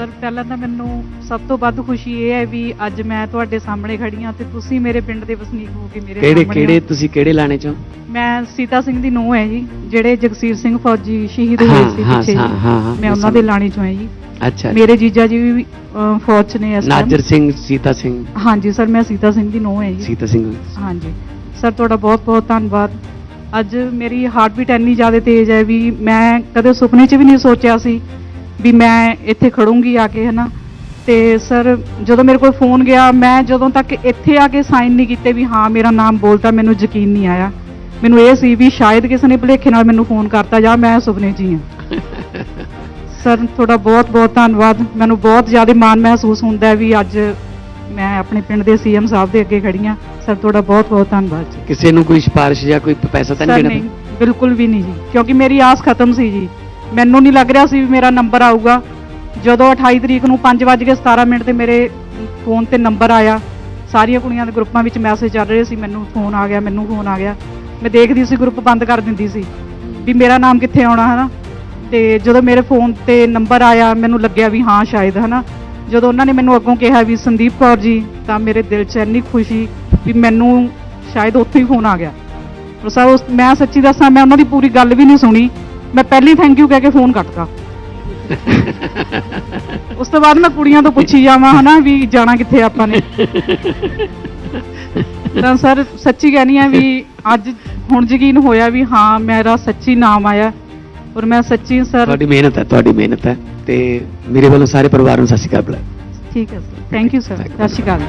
Sir ਪਹਿਲਾਂ ਤਾਂ ਮੈਨੂੰ ਸਭ ਤੋਂ ਵੱਧ ਖੁਸ਼ੀ ਇਹ ਹੈ ਵੀ ਅੱਜ ਮੈਂ ਤੁਹਾਡੇ ਸਾਹਮਣੇ ਖੜੀ ਹਾਂ ਤੇ ਤੁਸੀਂ ਮੇਰੇ ਪਿੰਡ ਦੇ ਵਸਨੀਕ ਹੋ ਕੇ ਮੇਰੇ ਕਿਹੜੇ ਸਾਹਮਣੇ ਕਿਹੜੇ। ਤੁਸੀਂ ਕਿਹੜੇ ਲਾਣੇ ਚੋਂ ਮੈਂ ਸੀਤਾ ਸਿੰਘ ਦੀ ਨੂੰਹ ਹੈ ਜੀ ਜਿਹੜੇ ਜਗਸੀਰ ਸਿੰਘ ਫੌਜੀ ਸ਼ਹੀਦ ਹੋਏ ਹਾਂ, ਸੀ ਹਾਂ, ਪਿੱਛੇ ਹਾਂ, ਹਾਂ, ਹਾਂ, ਮੈਂ ਉਹਨਾਂ ਦੇ ਲਾਣੀ ਚੋਂ ਹਾਂ ਜੀ। ਅੱਛਾ ਮੇਰੇ ਜੀਜਾ ਜੀ ਵੀ ਅਹ, ਫੌਜ 'ਚ ਨੇ ਇਸ time। ਨਾਜਰ ਸਿੰਘ ਸੀਤਾ ਸਿੰਘ। ਹਾਂਜੀ ਸਰ ਮੈਂ ਸੀਤਾ ਸਿੰਘ ਦੀ ਨੂੰਹ ਹੈ ਜੀ। ਸੀਤਾ ਸਿੰਘ। ਹਾਂਜੀ। ਸਰ ਤੁਹਾਡਾ ਬਹੁਤ ਬਹੁਤ ਧੰਨਵਾਦ। ਅੱਜ ਮੇਰੀ ਹਾਰਟ ਬੀਟ ਇੰਨੀ ਜ਼ਿਆਦਾ ਤੇਜ਼ ਹੈ ਵੀ ਮੈਂ ਕਦੇ ਸੁਪਨੇ 'ਚ ਵੀ ਨਹੀਂ ਸੋਚਿਆ ਸੀ ਵੀ ਮੈਂ ਇੱਥੇ ਖੜੂੰਗੀ ਆ ਕੇ ਹਨਾ? ਤੇ ਸਰ ਜਦੋਂ ਮੇਰੇ ਕੋਲ ਫੋਨ ਗਿਆ ਮੈਂ ਜਦੋਂ ਤੱਕ ਇੱਥੇ ਆ ਕੇ ਸਾਈਨ ਨਹੀਂ ਕੀਤੇ ਵੀ ਹਾਂ ਮੇਰਾ ਨਾਮ ਬੋਲਤਾ ਮੈਨੂੰ ਯਕੀਨ ਨਹੀਂ ਆਇਆ। ਮੈਨੂੰ ਇਹ ਸੀ ਵੀ ਸ਼ਾਇਦ ਕਿਸੇ ਨੇ ਭੁਲੇਖੇ ਨਾਲ ਮੈਨੂੰ ਫੋਨ ਕਰਤਾ ਜਾਂ ਮੈਂ ਸੁਪਨੇ 'ਚ ਹੀ ਹਾਂ। ਸਰ ਤੁਹਾਡਾ ਬਹੁਤ ਬਹੁਤ ਧੰਨਵਾਦ। ਮੈਨੂੰ ਬਹੁਤ ਜ਼ਿਆਦਾ ਮਾਣ ਮਹਿਸੂਸ ਹੁੰਦਾ ਵੀ ਅੱਜ ਮੈਂ ਆਪਣੇ ਪਿੰਡ ਦੇ ਸੀਐਮ ਸਾਹਿਬ ਦੇ ਅੱਗੇ ਖੜੀ ਹਾਂ। ਸਰ ਤੁਹਾਡਾ ਬਹੁਤ ਬਹੁਤ ਧੰਨਵਾਦ ਜੀ। ਕਿਸੇ ਨੂੰ ਕੋਈ ਸਿਫਾਰਿਸ਼ ਜਾਂ ਕੋਈ ਪੈਸਾ ਤਾਂ ਨਹੀਂ ਨਹੀਂ ਦੇਣਾ? ਬਿਲਕੁਲ ਵੀ ਨਹੀਂ ਜੀ। ਕਿਉਂਕਿ ਮੇਰੀ ਆਸ ਖਤਮ ਸੀ ਜੀ। ਮੈਨੂੰ ਨਹੀਂ ਲੱਗ ਰਿਹਾ ਸੀ ਵੀ ਮੇਰਾ ਨੰਬਰ ਆਊਗਾ। ਜਦੋਂ 28 ਤਰੀਕ ਨੂੰ 5:17 ਮਿੰਟ ਤੇ ਮੇਰੇ ਫੋਨ ਤੇ ਨੰਬਰ ਆਇਆ। ਸਾਰੀਆਂ ਕੁੜੀਆਂ ਦੇ ਗਰੁੱਪਾਂ ਵਿੱਚ ਮੈਸੇਜ ਚੱਲ ਰਹੇ ਸੀ, ਮੈਨੂੰ ਫੋਨ ਆ ਗਿਆ, ਮੈਨੂੰ ਫੋਨ ਆ ਗਿਆ। ਮੈਂ ਦੇਖਦੀ ਸੀ, ਗਰੁੱਪ ਬੰਦ ਕਰ ਦਿੰਦੀ ਸੀ ਵੀ ਮੇਰਾ ਨਾਮ ਕਿੱਥੇ ਆਉਣਾ ਹੈ ਨਾ ਤੇ ਜਦੋਂ ਮੇਰੇ ਫੋਨ ਤੇ ਨੰਬਰ ਆਇਆ, ਮੈਨੂੰ ਲੱਗਿਆ ਵੀ ਹਾਂ, ਸ਼ਾਇਦ ਹੈ ਨਾ ਜਦੋਂ ਉਹਨਾਂ ਨੇ ਮੈਨੂੰ ਅੱਗੋਂ ਕਿਹਾ ਵੀ ਸੰਦੀਪ ਕੌਰ ਜੀ, ਤਾਂ ਮੇਰੇ ਦਿਲ 'ਚ ਇੰਨੀ ਖੁਸ਼ੀ ਵੀ ਮੈਨੂੰ ਸ਼ਾਇਦ ਉੱਥੇ ਹੀ ਫੋਨ ਆ ਗਿਆ। ਪਰ ਸਰ ਉਸ ਮੈਂ ਸੱਚੀ ਦੱਸਾਂ, ਮੈਂ ਉਹਨਾਂ ਦੀ ਪੂਰੀ ਗੱਲ ਵੀ ਨਹੀਂ ਸੁਣੀ। ਮੈਂ ਪਹਿਲੀ ਥੈਂਕ ਯੂ ਕਹਿ ਕੇ ਫੋਨ ਕੱਟਤਾ। ਉਸ ਤੋਂ ਬਾਅਦ ਮੈਂ ਕੁੜੀਆਂ ਤੋਂ ਪੁੱਛੀ ਜਾਵਾਂ ਹਨਾ ਵੀ ਜਾਣਾ ਕਿੱਥੇ ਆਪਾਂ ਨੇ। ਤਾਂ ਸਰ ਸੱਚੀ ਕਹਿਣੀ ਹੈ ਵੀ ਅੱਜ ਹੁਣ ਯਕੀਨ ਹੋਇਆ ਵੀ ਹਾਂ ਮੇਰਾ ਸੱਚੀ ਨਾਮ ਆਇਆ। ਔਰ ਮੈਂ ਸੱਚੀ ਸਰ ਤੁਹਾਡੀ ਮਿਹਨਤ ਹੈ ਤੁਹਾਡੀ ਮਿਹਨਤ ਹੈ ਤੇ ਮੇਰੇ ਵੱਲੋਂ ਸਾਰੇ ਪਰਿਵਾਰ ਨੂੰ ਸਤਿ ਸ਼੍ਰੀ ਅਕਾਲ ਬੁਲਾਓ ਠੀਕ ਹੈ ਸਰ ਥੈਂਕ ਯੂ ਸਰ ਸਤਿ ਸ਼੍ਰੀ ਅਕਾਲ।